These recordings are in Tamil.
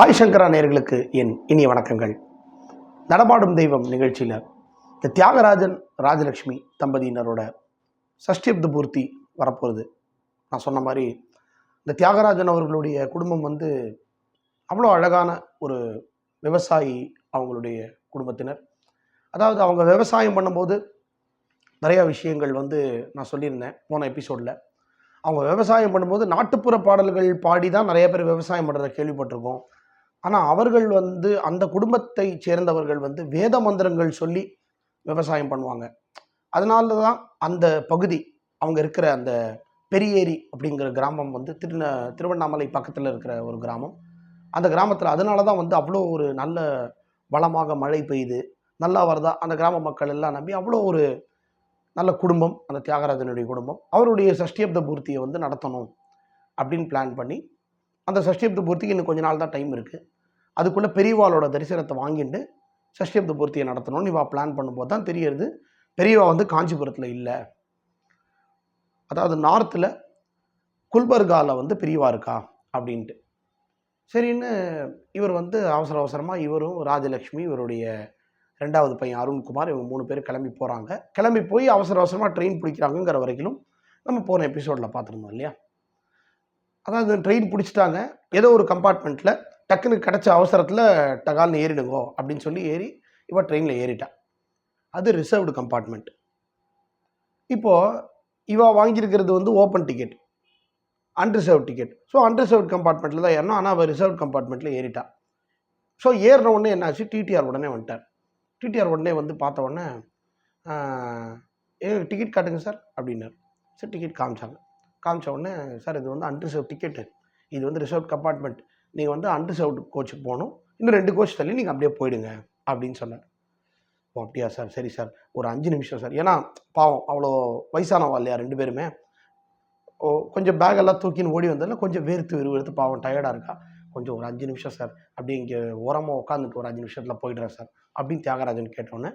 சாய் சங்கரா நேர்களுக்கு என் இனிய வணக்கங்கள். நடமாடும் தெய்வம் நிகழ்ச்சியில் இந்த தியாகராஜன் ராஜலக்ஷ்மி தம்பதியினரோட சஷ்டியப்த பூர்த்தி வரப்போகுது. நான் சொன்ன மாதிரி இந்த தியாகராஜன் அவர்களுடைய குடும்பம் வந்து அவ்வளோ அழகான ஒரு விவசாயி அவங்களுடைய குடும்பத்தினர். அதாவது அவங்க விவசாயம் பண்ணும்போது நிறையா விஷயங்கள் வந்து நான் சொல்லியிருந்தேன் போன எபிசோடில். அவங்க விவசாயம் பண்ணும்போது நாட்டுப்புற பாடல்கள் பாடி தான் நிறைய பேர் விவசாயம் பண்ணுறத கேள்விப்பட்டிருக்கோம். ஆனால் அவர்கள் வந்து அந்த குடும்பத்தை சேர்ந்தவர்கள் வந்து வேத மந்திரங்கள் சொல்லி விவசாயம் பண்ணுவாங்க. அதனால தான் அந்த பகுதி அவங்க இருக்கிற அந்த பெரியேரி அப்படிங்கிற கிராமம் வந்து திருந திருவண்ணாமலை பக்கத்தில் இருக்கிற ஒரு கிராமம். அந்த கிராமத்தில் அதனால தான் வந்து அவ்வளோ ஒரு நல்ல வளமாக மழை பெய்யுது நல்லா வருதா அந்த கிராம மக்கள் எல்லாம் நம்பி அவ்வளோ ஒரு நல்ல குடும்பம் அந்த தியாகராஜனுடைய குடும்பம் அவருடைய சஷ்டியப்த பூர்த்தியை வந்து நடத்தணும் அப்படின்னு பிளான் பண்ணி அந்த சஷ்டியப்த பூர்த்திக்கு இன்னும் கொஞ்ச நாள் தான் டைம் இருக்குது அதுக்குள்ளே பெரியவாளோட தரிசனத்தை வாங்கிட்டு சஷ்டியப்த பூர்த்தியை நடத்தணும்னு இவா பிளான் பண்ணும்போது தான் தெரியறது. பெரியவா வந்து காஞ்சிபுரத்தில் இல்லை. அதாவது நார்த்தில் குல்பர்காவில் வந்து பெரியவா இருக்கா அப்படின்ட்டு. சரின்னு இவர் வந்து அவசர அவசரமாக இவரும் ராஜலக்ஷ்மி இவருடைய ரெண்டாவது பையன் அருண்குமார் இவங்க மூணு பேர் கிளம்பி போகிறாங்க கிளம்பி போய் அவசர அவசரமாக ட்ரெயின் பிடிக்கிறாங்கங்கிற வரைக்கும் நம்ம போன எபிசோடில் பார்த்துருந்தோம் இல்லையா? அதாவது ட்ரெயின் பிடிச்சிட்டாங்க. ஏதோ ஒரு கம்பார்ட்மெண்ட்டில் டக்குன்னு கிடச்ச அவசரத்தில் டகால்னு ஏறிடுங்கோ அப்படின்னு சொல்லி ஏறி இவன் ட்ரெயினில் ஏறிட்டான் அது ரிசர்வ்டு கம்பார்ட்மெண்ட் இப்போது இவள் வாங்கியிருக்கிறது வந்து open ticket unreserved ticket so unreserved கம்பார்ட்மெண்ட்டில் தான் ஏறணும். ஆனால் அவள் ரிசர்வ் கம்பார்ட்மெண்ட்டில் ஏறிட்டா. ஸோ ஏறின உடனே என்னாச்சு? டிடிஆர் உடனே வந்துட்டார். டிடிஆர் உடனே வந்து பார்த்த உடனே ஏ டிக்கெட் காட்டுங்க சார் அப்படின்னார். சார் டிக்கெட் காமிச்சாங்க. காமிச்ச உடனே சார் இது வந்து அன்ரிசர்வ் டிக்கெட்டு இது வந்து ரிசர்வ் கம்பார்ட்மெண்ட் நீங்கள் வந்து அன்ரிசர்வ்டு கோச்சுக்கு போகணும். இன்னும் ரெண்டு கோச் தள்ளி நீங்கள் அப்படியே போயிடுங்க அப்படின்னு சொன்னார். ஓ அப்படியா சார்? சரி சார். ஒரு அஞ்சு நிமிஷம் சார். ஏன்னா பாவம் அவ்வளோ வயசானவா இல்லையா ரெண்டு பேருமே? ஓ கொஞ்சம் பேக்கெல்லாம் தூக்கின்னு ஓடி வந்ததில் கொஞ்சம் வேர்த்து விறுவிறுத்து பாவம் டயர்டாக இருக்கா? கொஞ்சம் ஒரு அஞ்சு நிமிஷம் சார். அப்படியே இங்கே உரமாக உட்காந்துட்டு ஒரு அஞ்சு நிமிஷத்தில் போயிடுறேன் சார் அப்படின்னு தியாகராஜன் கேட்டோன்னே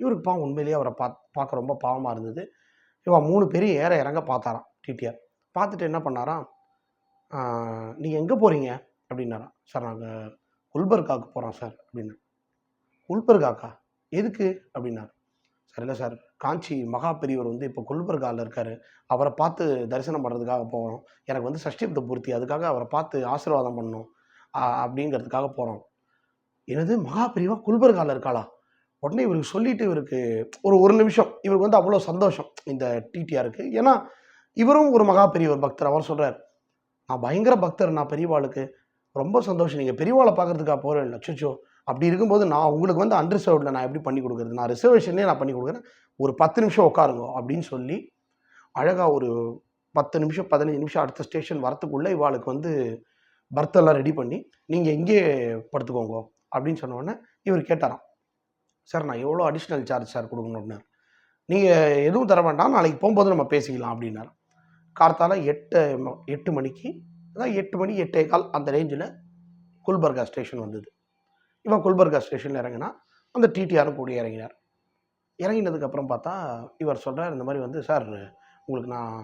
இவருக்கு பாவம் உண்மையிலேயே அவரை பா பார்க்க ரொம்ப பாவமாக இருந்தது. இவன் மூணு பேரும் ஏற இறங்க பார்த்தாராம் டிடிஆர் பார்த்துட்டு என்ன பண்ணாராம்? நீங்கள் எங்கே போகிறீங்க அப்படின்னாராம். சார் நாங்கள் குல்பர்காவுக்கு போகிறோம் சார் அப்படின்னு. குல்பர்காக்கா? எதுக்கு? அப்படின்னாரு. சார் இல்லை சார். காஞ்சி மகா பெரியவர் வந்து இப்போ குல்பர்காவில் இருக்கார். அவரை பார்த்து தரிசனம் பண்ணுறதுக்காக போகிறோம் எனக்கு வந்து சஷ்டிப்த பூர்த்தி. அதுக்காக அவரை பார்த்து ஆசீர்வாதம் பண்ணணும். அப்படிங்கிறதுக்காக போகிறோம் எனது மகா பெரியவா குல்பர்காவில் இருக்காளா? உடனே இவருக்கு சொல்லிட்டு இவருக்கு ஒரு ஒரு நிமிஷம். இவருக்கு வந்து அவ்வளோ சந்தோஷம். இந்த டிடிஆருக்கு ஏன்னா இவரும் ஒரு மகா பெரியவர் பக்தர். அவர் சொல்கிறார் நான் பயங்கர பக்தர் நான் பெரியவாளுக்கு ரொம்ப சந்தோஷம். நீங்கள் பெரியவாளை பார்க்குறதுக்காக போகிறேன் அச்சோ அப்படி இருக்கும்போது நான் உங்களுக்கு வந்து அன்ரிசர்வ்டில் நான் எப்படி பண்ணி கொடுக்குறது? நான் ரிசர்வேஷன்லேயே நான் பண்ணி கொடுக்குறேன். ஒரு பத்து நிமிஷம் உட்காருங்க அப்படின்னு சொல்லி அழகாக ஒரு பத்து நிமிஷம் பதினஞ்சு நிமிஷம் அடுத்த ஸ்டேஷன் வரத்துக்குள்ளே இவாளுக்கு வந்து பர்த்தெல்லாம் ரெடி பண்ணி நீங்கள் எங்கே படுத்துக்கோங்க அப்படின்னு சொன்ன உடனே இவர் கேட்டாராம் சார் நான் எவ்வளோ அடிஷ்னல் சார்ஜ் சார் கொடுக்கணும்? அப்படின்னாரு. நீங்கள் எதுவும் தர வேண்டாம். நாளைக்கு போகும்போது நம்ம பேசிக்கலாம் அப்படின்னாரு. கார்த்தால எட்டு ம- எட்டு மணிக்கு அதான் எட்டு மணி எட்டே கால் அந்த ரேஞ்சில் குல்பர்கா ஸ்டேஷன் வந்தது. இவன் குல்பர்கா ஸ்டேஷனில் இறங்கினா அந்த டிடிஆரும் கூட இறங்கினார். இறங்கினதுக்கப்புறம் பார்த்தா இவர் சொல்கிறார் இந்த மாதிரி வந்து சார் உங்களுக்கு நான்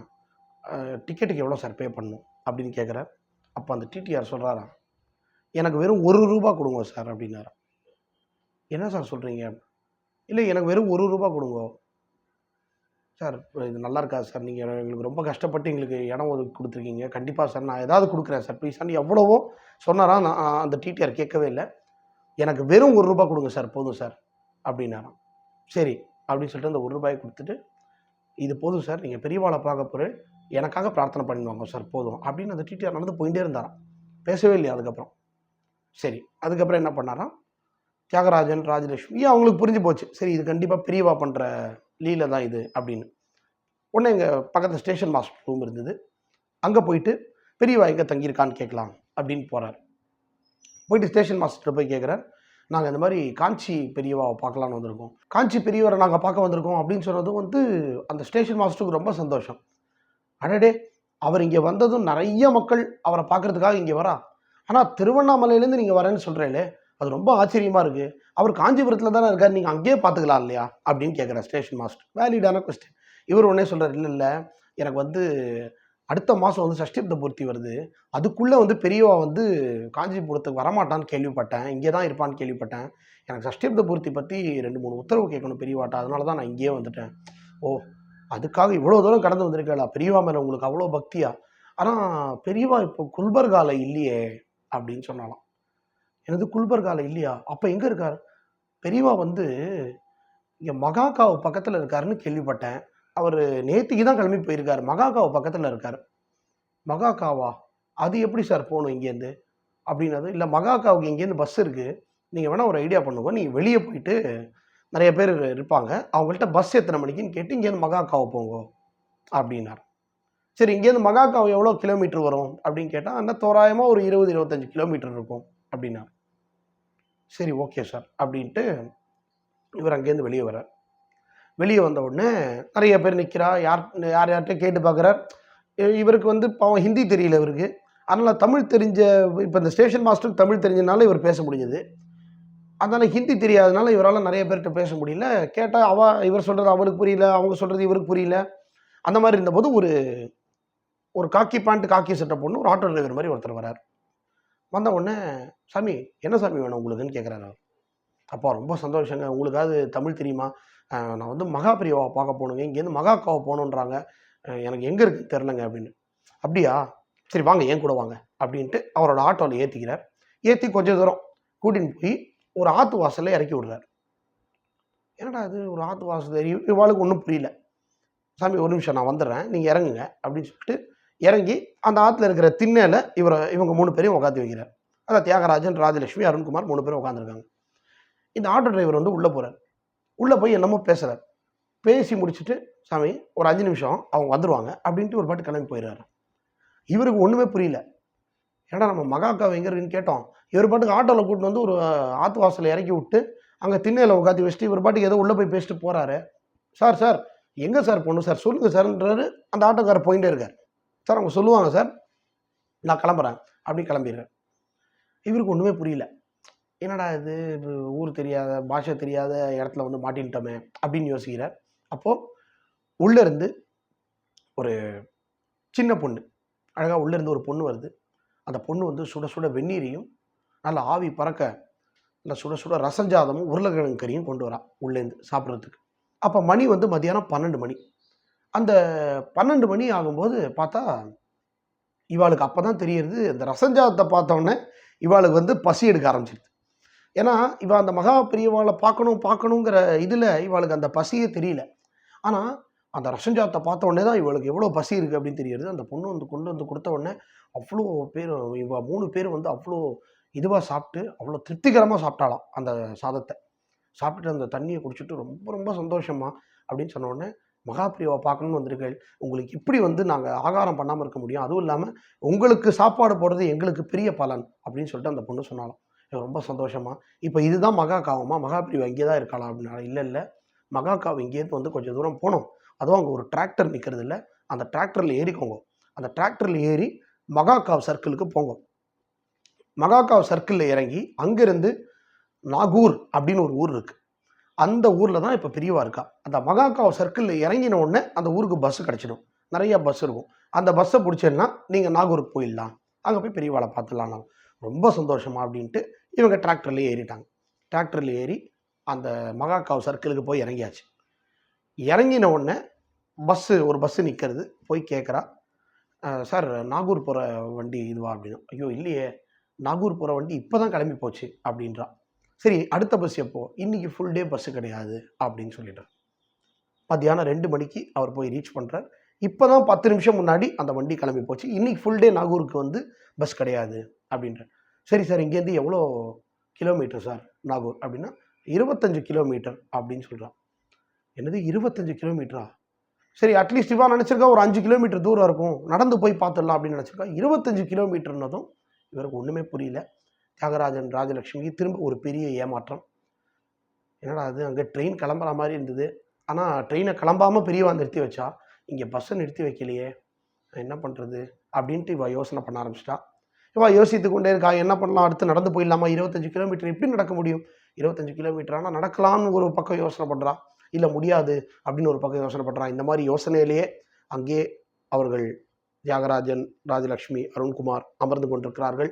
டிக்கெட்டுக்கு எவ்வளோ சார் பே பண்ணும் அப்படின்னு கேட்குறார் அப்போ அந்த டிடிஆர் சொல்கிறாராம் எனக்கு வெறும் ஒரு ரூபா கொடுங்க சார் அப்படின்னாராம். என்ன சார் சொல்கிறீங்க இல்லை எனக்கு வெறும் ஒரு ரூபா கொடுங்க. சார் இது நல்லா இருக்காது சார்? நீங்கள் எங்களுக்கு ரொம்ப கஷ்டப்பட்டு எங்களுக்கு இடம் ஒதுக்கி கொடுத்துருக்கீங்க. கண்டிப்பாக சார் நான் ஏதாவது கொடுக்குறேன் சார். ப்ளீஸ் சார் எவ்வளவோ சொன்னாரா? நான் அந்த டிடிஆர் கேட்கவே இல்லை. எனக்கு வெறும் ஒரு ரூபாய் கொடுங்க சார் போதும் சார் அப்படின்னாராம். சரி அப்படின்னு சொல்லிட்டு அந்த ஒரு ரூபாயை கொடுத்துட்டு இது போதும் சார் நீங்கள் பெரியவாளை பார்க்க போகிறேன் எனக்காக பிரார்த்தனை பண்ணிடுவாங்க சார் போதும் அப்படின்னு அந்த டிடிஆர் நடந்து போயிட்டே இருந்தாராம். பேசவே இல்லையா அதுக்கப்புறம்? சரி அதுக்கப்புறம் என்ன பண்ணாராம்? தியாகராஜன் ராஜலட்சுமி அவங்களுக்கு புரிஞ்சு போச்சு? சரி இது கண்டிப்பாக பெரியவா பண்ணுற லீல தான் இது அப்படின்னு. உடனே எங்கள் பக்கத்தில் ஸ்டேஷன் மாஸ்டர் ரூம் இருந்தது. அங்கே போயிட்டு பெரியவா எங்கே தங்கியிருக்கான்னு கேட்கலாம் அப்படின்னு போகிறார் போயிட்டு ஸ்டேஷன் மாஸ்டர் போய் கேட்குறார் நாங்கள் இந்த மாதிரி காஞ்சி பெரியவாவை பார்க்கலான்னு வந்திருக்கோம். காஞ்சி பெரியவரை நாங்கள் பார்க்க வந்திருக்கோம் அப்படின்னு சொன்னதும் வந்து அந்த ஸ்டேஷன் மாஸ்டருக்கு ரொம்ப சந்தோஷம். அடடே அவர் இங்கே வந்ததும் நிறைய மக்கள் அவரை பார்க்கறதுக்காக இங்கே வரா. ஆனால் திருவண்ணாமலையிலேருந்து நீங்கள் வரேன்னு சொல்கிறீங்களே அது ரொம்ப ஆச்சரியமாக இருக்குது அவர் காஞ்சிபுரத்தில் தானே இருக்கார் நீங்கள் அங்கேயே பார்த்துக்கலாம் இல்லையா? அப்படின்னு கேட்குறார் ஸ்டேஷன் மாஸ்டர். வேலிடான கொஸ்டின் இவர் உடனே சொல்கிறார் இல்லை இல்லை எனக்கு வந்து அடுத்த மாதம் வந்து சஷ்டிப்த பூர்த்தி வருது. அதுக்குள்ளே வந்து பெரியவா வந்து காஞ்சிபுரத்துக்கு வரமாட்டான்னு கேள்விப்பட்டேன். இங்கே தான் இருப்பான்னு கேள்விப்பட்டேன். எனக்கு சஷ்டிப்த பூர்த்தி பற்றி ரெண்டு மூணு உத்தரவு கேட்கணும் பெரியவாட்டா. அதனால தான் நான் இங்கேயே வந்துட்டேன். ஓ அதுக்காக இவ்வளோ தூரம் கடந்து வந்திருக்கா பெரியவா மேலே உங்களுக்கு அவ்வளோ பக்தியா? ஆனால் பெரியவா இப்போ குல்பர்கால இல்லையே அப்படின்னு சொன்னாலாம் எனது குல்பர்கால இல்லையா? அப்போ எங்கே இருக்கார்? பெரியவா வந்து இங்கே மகாகாவு பக்கத்தில் இருக்காருன்னு கேள்விப்பட்டேன். அவர் நேத்திக்கு தான் கிளம்பி போயிருக்கார். மகாகாவு பக்கத்தில் இருக்கார். மகாகாவா? அது எப்படி சார் போகணும் இங்கேருந்து அப்படின்னது இல்லை மகாகாவுக்கு இங்கேருந்து பஸ் இருக்குது நீங்கள் வேணால் ஒரு ஐடியா பண்ணுங்க. நீங்கள் வெளியே போயிட்டு நிறைய பேர் இருப்பாங்க. அவங்கள்ட்ட பஸ் எத்தனை மணிக்குன்னு கேட்டு இங்கேருந்து மகாக்காவை போங்க அப்படின்னார். சரி இங்கேருந்து மகாக்காவு எவ்வளோ கிலோமீட்டர் வரும்? அப்படின்னு கேட்டால் அந்த தோராயமாக ஒரு இருபது இருபத்தஞ்சு கிலோமீட்டர் இருக்கும். அப்படின்னார். சரி ஓகே சார் அப்படின்ட்டு இவர் அங்கேருந்து வெளியே வர்றார். வெளியே வந்த உடனே நிறைய பேர் நிற்கிறா யார் யார் யார்கிட்ட கேட்டு பார்க்குறார். இவருக்கு வந்து பாவம் ஹிந்தி தெரியல இவருக்கு. அதனால் தமிழ் தெரிஞ்ச இப்போ இந்த ஸ்டேஷன் மாஸ்டருக்கு தமிழ் தெரிஞ்சனால இவர் பேச முடிஞ்சது. அதனால் ஹிந்தி தெரியாதனால இவரால் நிறைய பேர்கிட்ட பேச முடியல. கேட்டால் அவ இவர் சொல்கிறது அவருக்கு புரியல அவங்க சொல்கிறது இவருக்கு புரியல. அந்த மாதிரி இருந்தபோது ஒரு ஒரு காக்கி பேண்ட் காக்கி சட்டை பொண்ணு ஒரு ஆட்டோ டிரைவர் மாதிரி ஒருத்தர் வரார் வந்த உடனே சாமி என்ன சாமி வேணும் உங்களுக்குன்னு கேட்குறாரு அப்பா ரொம்ப சந்தோஷங்க. உங்களுக்காவது தமிழ் தெரியுமா? நான் வந்து மகாபிரியாவை பார்க்க போகணுங்க. இங்கேருந்து மகாக்காவை போகணுன்றாங்க. எனக்கு எங்கே இருக்குது தெரிலங்க அப்படின்னு. அப்படியா? சரி வாங்க ஏன் கூட வாங்க அப்படின்ட்டு அவரோட ஆட்டோவில் ஏற்றிக்கிறார் ஏற்றி கொஞ்சம் தூரம் கூட்டின்னு போய் ஒரு ஆற்று வாசலில் இறக்கி விடுறார். என்னடா இது? ஒரு ஆற்று வாசல் இவாளுக்கு ஒன்றும் புரியல. சாமி ஒரு நிமிஷம் நான் வந்துடுறேன். நீங்கள் இறங்குங்க அப்படின்னு சொல்லிட்டு இறங்கி அந்த ஆற்றுல இருக்கிற திண்ணையில் இவரை இவங்க மூணு பேரையும் உட்காந்து வைக்கிறார். அதான் தியாகராஜன் ராஜலட்சுமி அருண்குமார் மூணு பேரும் உட்காந்துருக்காங்க இந்த ஆட்டோ டிரைவர் வந்து உள்ளே போகிறார் உள்ளே போய் என்னமோ பேசுகிறார் பேசி முடிச்சுட்டு சாமி ஒரு அஞ்சு நிமிஷம் அவங்க வந்துடுவாங்க அப்படின்ட்டு ஒரு பாட்டு கிளம்பி போயிடுறாரு. இவருக்கு ஒன்றுமே புரியல. ஏன்னா நம்ம மகாக்கா எங்கே கேட்டோம். இவர் பாட்டுக்கு ஆட்டோவில் கூட்டிட்டு வந்து ஒரு ஆத்து வாசலில் இறக்கி விட்டு அங்கே திண்ணையில் உட்காந்து வச்சுட்டு இவர் பாட்டுக்கு ஏதோ உள்ளே போய் பேசிட்டு போகிறாரு சார் சார் எங்கே சார் போகணும் சார்? சொல்லுங்கள் சார்ன்றாரு. அந்த ஆட்டோக்காரர் போயிட்டே இருக்கார். சார் அவங்க சொல்லுவாங்க சார் நான் கிளம்புறேன். அப்படின்னு கிளம்பிடுறேன் இவருக்கு ஒன்றுமே புரியல. என்னடா இது? ஊர் தெரியாத பாஷை தெரியாத இடத்துல வந்து மாட்டின்ட்டோமே. அப்படின்னு யோசிக்கிறார். அப்போது உள்ளேருந்து ஒரு சின்ன பொண்ணு அழகாக உள்ளேருந்து ஒரு பொண்ணு வருது. அந்த பொண்ணு வந்து சுட சுட வெந்நீரையும் நல்ல ஆவி பறக்க நல்ல சுட சுட ரசஞ்சாதமும் உருளைக்கிழங்கு கறியும் கொண்டு வரா உள்ளேருந்து சாப்பிட்றதுக்கு. அப்போ மணி வந்து மதியானம் பன்னெண்டு மணி. அந்த பன்னெண்டு மணி ஆகும்போது பார்த்தா இவாளுக்கு அப்போ தான் தெரியுது இந்த ரசஞ்சாதத்தை பார்த்தோன்னே இவாளுக்கு வந்து பசி எடுக்க ஆரம்பிச்சிருது. ஏன்னா இவள் அந்த மகா பெரியவாளை பார்க்கணும் பார்க்கணுங்கிற இதில் இவாளுக்கு அந்த பசியே தெரியல. ஆனால் அந்த ரசஞ்சாத்தை பார்த்த உடனே தான் இவளுக்கு எவ்வளோ பசி இருக்குது அப்படின்னு தெரியுது அந்த பொண்ணு வந்து கொண்டு வந்து கொடுத்த உடனே அவ்வளோ பேர் இவ மூணு பேர் வந்து அவ்வளோ இதுவாக சாப்பிட்டு அவ்வளோ திருப்திகரமாக சாப்பிட்டாலாம் அந்த சாதத்தை. சாப்பிட்டுட்டு அந்த தண்ணியை குடிச்சிட்டு ரொம்ப ரொம்ப சந்தோஷமா அப்படின்னு சொன்ன உடனே மகாபிரியாவை பார்க்கணும்னு வந்திருக்கேள் உங்களுக்கு இப்படி வந்து நாங்கள் ஆகாரம் பண்ணாமல் இருக்க முடியும். அதுவும் இல்லாமல் உங்களுக்கு சாப்பாடு போடுறது எங்களுக்கு பெரிய பலன் அப்படின்னு சொல்லிட்டு அந்த பொண்ணு சொன்னாலும் ரொம்ப சந்தோஷமா. இப்போ இதுதான் மகாகாவமா? மகாபிரிவா இங்கே தான் இருக்கலாம் அப்படின்னா இல்லை இல்லை. மகாகாவ் இங்கேருந்து வந்து கொஞ்சம் தூரம் போனோம் அதுவும் அங்கே ஒரு டிராக்டர் நிற்கிறது இல்லை. அந்த டிராக்டரில் ஏறிக்கோங்க. அந்த டிராக்டரில் ஏறி மகாகாவ் சர்க்கிளுக்கு போங்க. மகாகாவ் சர்க்கிளில் இறங்கி அங்கேருந்து நாகூர் அப்படின்னு ஒரு ஊர் இருக்குது அந்த ஊரில் தான் இப்போ பிரிவாக இருக்கா. அந்த மகாகாவ் சர்க்கிளில் இறங்கின உடனே அந்த ஊருக்கு பஸ்ஸு கிடச்சிடும். நிறையா பஸ் இருக்கும். அந்த பஸ்ஸை பிடிச்சேன்னா நீங்கள் நாகூருக்கு போயிடலாம். அங்கே போய் பெரியவாளை பார்த்துடலாம் ரொம்ப சந்தோஷமா அப்படின்ட்டு இவங்க டிராக்டர்லேயே ஏறிட்டாங்க. டிராக்டரில் ஏறி அந்த மகாகாவ் சர்க்கிளுக்கு போய் இறங்கியாச்சு. இறங்கின உடனே பஸ்ஸு ஒரு பஸ்ஸு நிற்கிறது போய் கேட்குறா சார் நாகூர் போகிற வண்டி இதுவா? அப்படின்னு ஐயோ இல்லையே. நாகூர் போகிற வண்டி இப்போ தான் கிளம்பி போச்சு. அப்படின்றா. சரி அடுத்த பஸ் எப்போ? இன்னைக்கு ஃபுல் டே பஸ்ஸு கிடையாது அப்படின்னு சொல்லிட்டார். மத்தியானம் ரெண்டு மணிக்கு அவர் போய் ரீச் பண்ணுறார் இப்போ தான் பத்து நிமிஷம் முன்னாடி அந்த வண்டி கிளம்பி போச்சு. இன்னைக்கு ஃபுல் டே நாகூருக்கு வந்து பஸ் கிடையாது அப்படின்ற சரி சார் இங்கேருந்து எவ்வளோ கிலோமீட்டர் சார் நாகூர் அப்படின்னா இருபத்தஞ்சு கிலோமீட்டர் அப்படின்னு சொல்கிறான் என்னது இருபத்தஞ்சு கிலோமீட்டரா சரி அட்லீஸ்ட் இவா நினச்சிருக்கா ஒரு அஞ்சு கிலோமீட்டர் தூரம் இருக்கும். நடந்து போய் பார்த்துடலாம் அப்படின்னு நினச்சிருக்கா. இருபத்தஞ்சு கிலோமீட்டர்னதும் இவருக்கு ஒன்றுமே புரியல. தியாகராஜன் ராஜலட்சுமிக்கு திரும்ப ஒரு பெரிய ஏமாற்றம். என்னடா அது அங்கே ட்ரெயின் கிளம்புற மாதிரி இருந்தது. ஆனால் ட்ரெயினை கிளம்பாமல் பெரியவா நிறுத்தி வச்சா? இங்கே பஸ்ஸை நிறுத்தி வைக்கலையே. என்ன பண்ணுறது அப்படின்ட்டு இவள் யோசனை பண்ண ஆரம்பிச்சிட்டா. இவா யோசித்து கொண்டே இருக்கா என்ன பண்ணலாம்? அடுத்து நடந்து போயிடலாமா? இருபத்தஞ்சு கிலோமீட்டர் எப்படி நடக்க முடியும்? இருபத்தஞ்சு கிலோமீட்டர் ஆனால் நடக்கலாம்னு ஒரு பக்கம் யோசனை பண்ணுறா இல்லை முடியாது அப்படின்னு ஒரு பக்கம் யோசனை பண்ணுறா இந்த மாதிரி யோசனையிலேயே அங்கே அவர்கள் தியாகராஜன் ராஜலக்ஷ்மி அருண்குமார் அமர்ந்து கொண்டிருக்கிறார்கள்.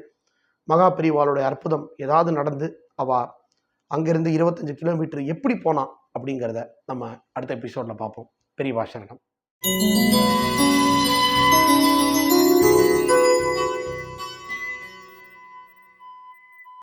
மகா பிரிவாளுடைய அற்புதம் ஏதாவது நடந்து அவா அங்கிருந்து இருபத்தஞ்சு கிலோமீட்டர் எப்படி போனான் அப்படிங்கிறத நம்ம அடுத்த எபிசோடில் பார்ப்போம். பெரியவா சரணம்.